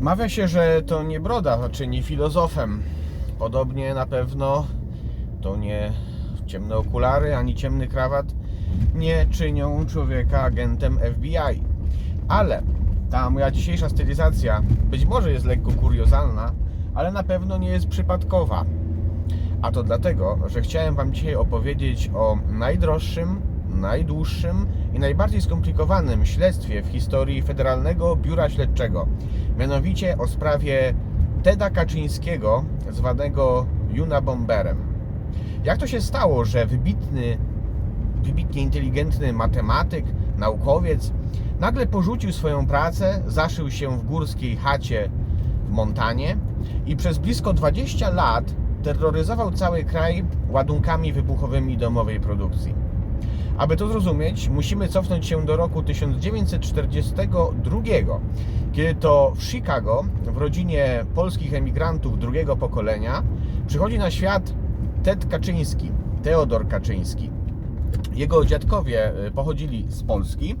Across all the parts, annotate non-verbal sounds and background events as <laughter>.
Mawia się, że to nie broda czyni filozofem. Podobnie na pewno to nie ciemne okulary ani ciemny krawat nie czynią człowieka agentem FBI. Ale ta moja dzisiejsza stylizacja być może jest lekko kuriozalna, ale na pewno nie jest przypadkowa. A to dlatego, że chciałem Wam dzisiaj opowiedzieć o najdroższym, najdłuższym i najbardziej skomplikowanym śledztwie w historii Federalnego Biura Śledczego. Mianowicie o sprawie Teda Kaczyńskiego, zwanego Juna Bomberem. Jak to się stało, że wybitny, wybitnie inteligentny matematyk, naukowiec nagle porzucił swoją pracę, zaszył się w górskiej chacie w Montanie i przez blisko 20 lat terroryzował cały kraj ładunkami wybuchowymi domowej produkcji. Aby to zrozumieć, musimy cofnąć się do roku 1942, kiedy to w Chicago, w rodzinie polskich emigrantów drugiego pokolenia, przychodzi na świat Ted Kaczyński, Teodor Kaczyński. Jego dziadkowie y, pochodzili z Polski,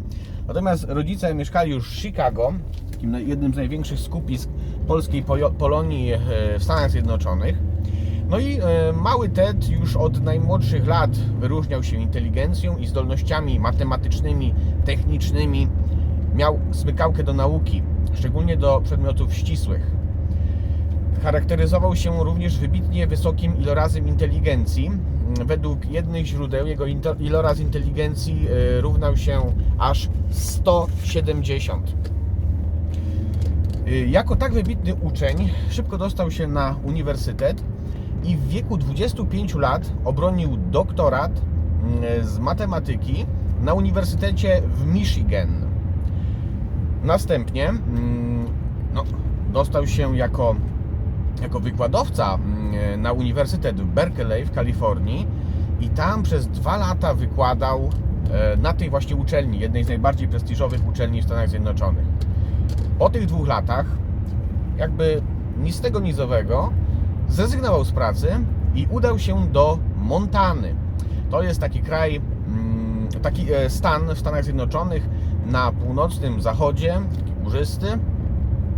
natomiast rodzice mieszkali już w Chicago, jednym z największych skupisk polskiej Polonii y, w Stanach Zjednoczonych. No i e, mały Ted już od najmłodszych lat wyróżniał się inteligencją i zdolnościami matematycznymi, technicznymi. Miał smykałkę do nauki, szczególnie do przedmiotów ścisłych. Charakteryzował się również wybitnie wysokim ilorazem inteligencji. Według jednych źródeł jego iloraz inteligencji e, równał się aż 170. Y, Jako tak wybitny uczeń szybko dostał się na uniwersytet i w wieku 25 lat obronił doktorat mm, z matematyki na Uniwersytecie w Michigan. Następnie mm, no, dostał się jako, jako wykładowca mm, na Uniwersytet w Berkeley w Kalifornii i tam przez dwa lata wykładał e, na tej właśnie uczelni, jednej z najbardziej prestiżowych uczelni w Stanach Zjednoczonych. Po tych dwóch latach, jakby ni z tego, ni z owego, zrezygnował z pracy i udał się do Montany. To jest taki kraj, mm, taki e, stan w Stanach Zjednoczonych na północnym zachodzie, taki górzysty.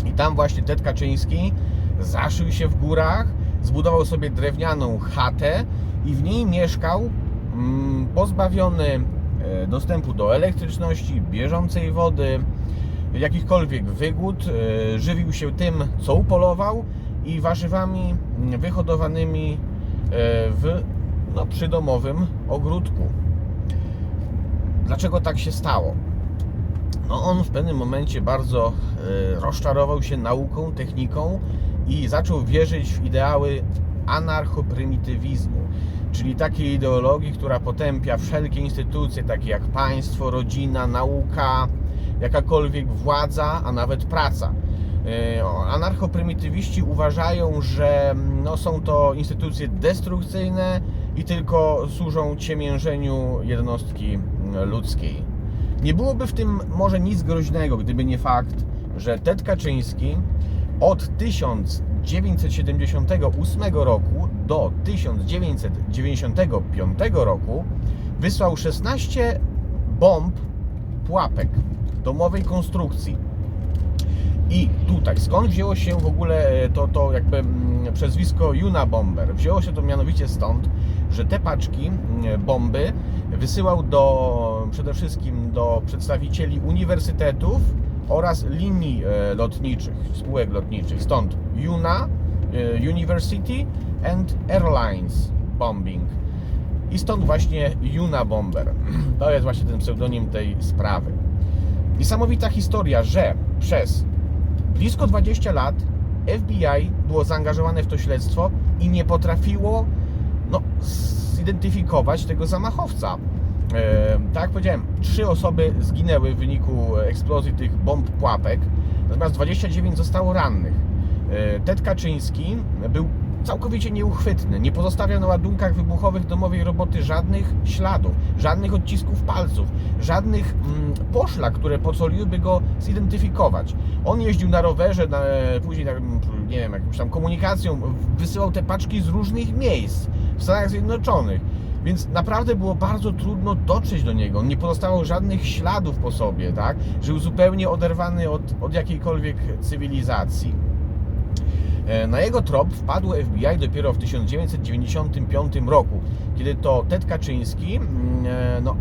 I tam właśnie Ted Kaczyński zaszył się w górach, zbudował sobie drewnianą chatę i w niej mieszkał mm, pozbawiony e, dostępu do elektryczności, bieżącej wody, jakichkolwiek wygód, e, żywił się tym, co upolował i warzywami wyhodowanymi e, w no, przydomowym ogródku. Dlaczego tak się stało? No on w pewnym momencie bardzo e, rozczarował się nauką, techniką i zaczął wierzyć w ideały anarchoprymitywizmu, czyli takiej ideologii, która potępia wszelkie instytucje, takie jak państwo, rodzina, nauka, jakakolwiek władza, a nawet praca. E, Anarchoprymitywiści uważają, że no, są to instytucje destrukcyjne i tylko służą ciemiężeniu jednostki ludzkiej. Nie byłoby w tym może nic groźnego, gdyby nie fakt, że Ted Kaczyński od 1978 roku do 1995 roku wysłał 16 bomb pułapek domowej konstrukcji. I tutaj, skąd wzięło się w ogóle e, to, to jakby mm, przezwisko Juna Bomber? Wzięło się to mianowicie stąd, że te paczki mm, bomby wysyłał do, przede wszystkim do przedstawicieli uniwersytetów oraz linii e, lotniczych, spółek lotniczych. Stąd Juna, e, University and Airlines Bombing. I stąd właśnie Juna Bomber. <clears throat> To jest właśnie ten pseudonim tej sprawy. Niesamowita historia, że przez blisko 20 lat FBI było zaangażowane w to śledztwo i nie potrafiło no, zidentyfikować tego zamachowca. E, tak jak powiedziałem, trzy osoby zginęły w wyniku eksplozji tych bomb pułapek, natomiast 29 zostało rannych. E, Ted Kaczyński był całkowicie nieuchwytny. Nie pozostawiał na ładunkach wybuchowych domowej roboty żadnych śladów, żadnych odcisków palców, żadnych mm, poszlak, które pozwoliłyby go zidentyfikować. On jeździł na rowerze, na, później tak, nie wiem, jakąś tam komunikacją, wysyłał te paczki z różnych miejsc w Stanach Zjednoczonych. Więc naprawdę było bardzo trudno dotrzeć do niego. Nie pozostało żadnych śladów po sobie, tak? Żył zupełnie oderwany od, od jakiejkolwiek cywilizacji. E, Na jego trop wpadło FBI dopiero w 1995 roku, kiedy to Ted Kaczyński mm, e, no,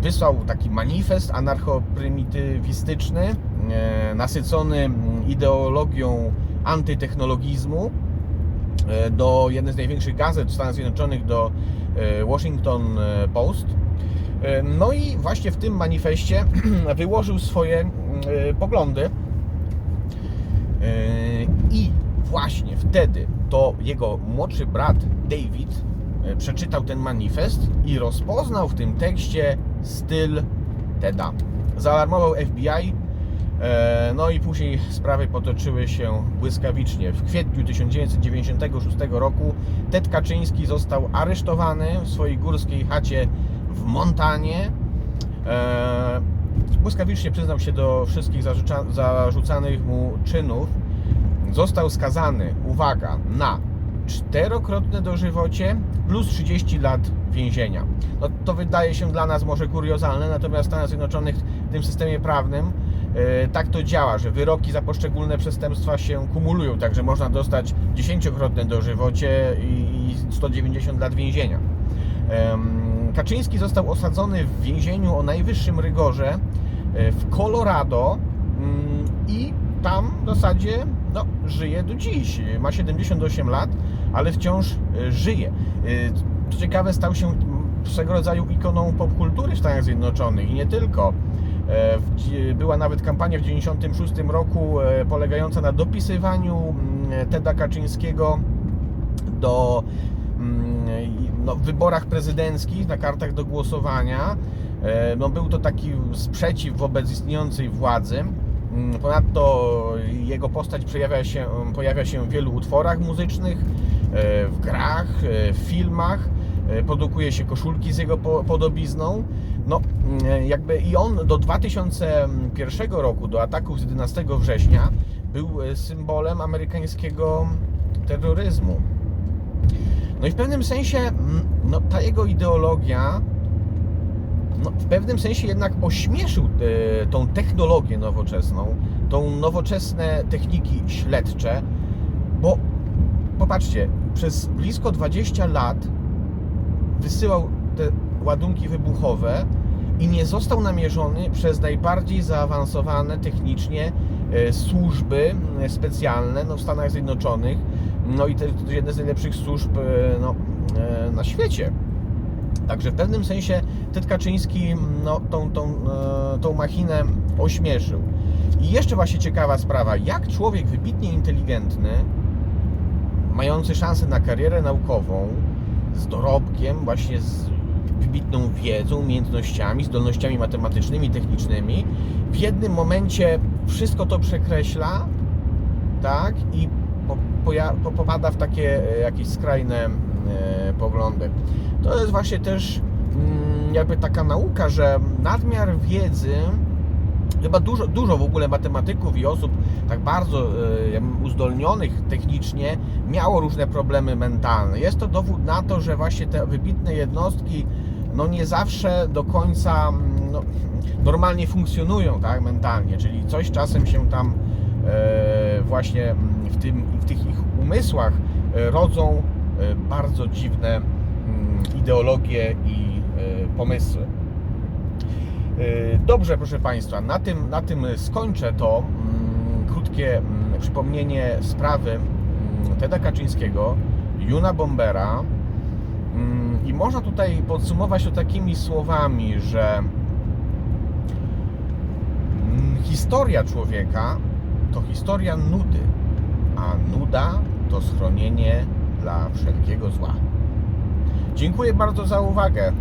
wysłał taki manifest anarcho-prymitywistyczny, e, nasycony mm, ideologią antytechnologizmu do jednej z największych gazet Stanów Zjednoczonych, do Washington Post. No i właśnie w tym manifestie <clears throat> wyłożył swoje mm, poglądy. Właśnie wtedy to jego młodszy brat David e, przeczytał ten manifest i rozpoznał w tym tekście styl Teda. Zaalarmował FBI, e, no i później sprawy potoczyły się błyskawicznie. W kwietniu 1996 roku Ted Kaczyński został aresztowany w swojej górskiej chacie w Montanie. E, Błyskawicznie przyznał się do wszystkich zarzuca- zarzucanych mu czynów. Został skazany, uwaga, na czterokrotne dożywocie plus 30 lat więzienia. No, to wydaje się dla nas może kuriozalne, natomiast w Stanach Zjednoczonych w tym systemie prawnym e, tak to działa, że wyroki za poszczególne przestępstwa się kumulują, także można dostać dziesięciokrotne dożywocie i, i 190 lat więzienia. Kaczyński został osadzony w więzieniu o najwyższym rygorze e, w Colorado mm, i tam w zasadzie no, żyje do dziś. Ma 78 lat, ale wciąż e, żyje. E, Co ciekawe, stał się swego rodzaju ikoną popkultury w Stanach Zjednoczonych i nie tylko. E, Była nawet kampania w 1996 roku e, polegająca na dopisywaniu mm, Teda Kaczyńskiego do mm, no, wyborach prezydenckich na kartach do głosowania. E, No, był to taki sprzeciw wobec istniejącej władzy. Mm, Ponadto jego postać przejawia się, pojawia się w wielu utworach muzycznych, e, w grach, e, w filmach. E, Produkuje się koszulki z jego po- podobizną. No, jakby i on do 2001 roku, do ataków z 11 września, był symbolem amerykańskiego terroryzmu. No i w pewnym sensie mm, no, ta jego ideologia no, w pewnym sensie jednak ośmieszył e, tą technologię nowoczesną, tą nowoczesne techniki śledcze, bo popatrzcie, przez blisko 20 lat wysyłał te ładunki wybuchowe i nie został namierzony przez najbardziej zaawansowane technicznie e, służby specjalne no, w Stanach Zjednoczonych, no i to jedne z najlepszych służb e, no, na świecie. Także w pewnym sensie Ted Kaczyński no, tą, tą, e, tą machinę ośmieszył. I jeszcze właśnie ciekawa sprawa, jak człowiek wybitnie inteligentny, mający szansę na karierę naukową, z dorobkiem, właśnie z wybitną wiedzą, umiejętnościami, zdolnościami matematycznymi, technicznymi, w jednym momencie wszystko to przekreśla, tak, i po, popada w takie e, jakieś skrajne poglądy. To jest właśnie też mm, jakby taka nauka, że nadmiar wiedzy chyba dużo, dużo w ogóle matematyków i osób tak bardzo e, uzdolnionych technicznie miało różne problemy mentalne. Jest to dowód na to, że właśnie te wybitne jednostki no nie zawsze do końca mm, no, normalnie funkcjonują tak mentalnie, czyli coś czasem się tam e, właśnie w, tym, w tych ich umysłach e, rodzą e, bardzo dziwne mm, ideologie i e, pomysły. E, Dobrze, proszę Państwa, na tym, na tym skończę to mm, krótkie mm, przypomnienie sprawy Teda Kaczyńskiego, Juna Bombera. I można tutaj podsumować to takimi słowami, że historia człowieka to historia nudy, a nuda to schronienie dla wszelkiego zła. Dziękuję bardzo za uwagę.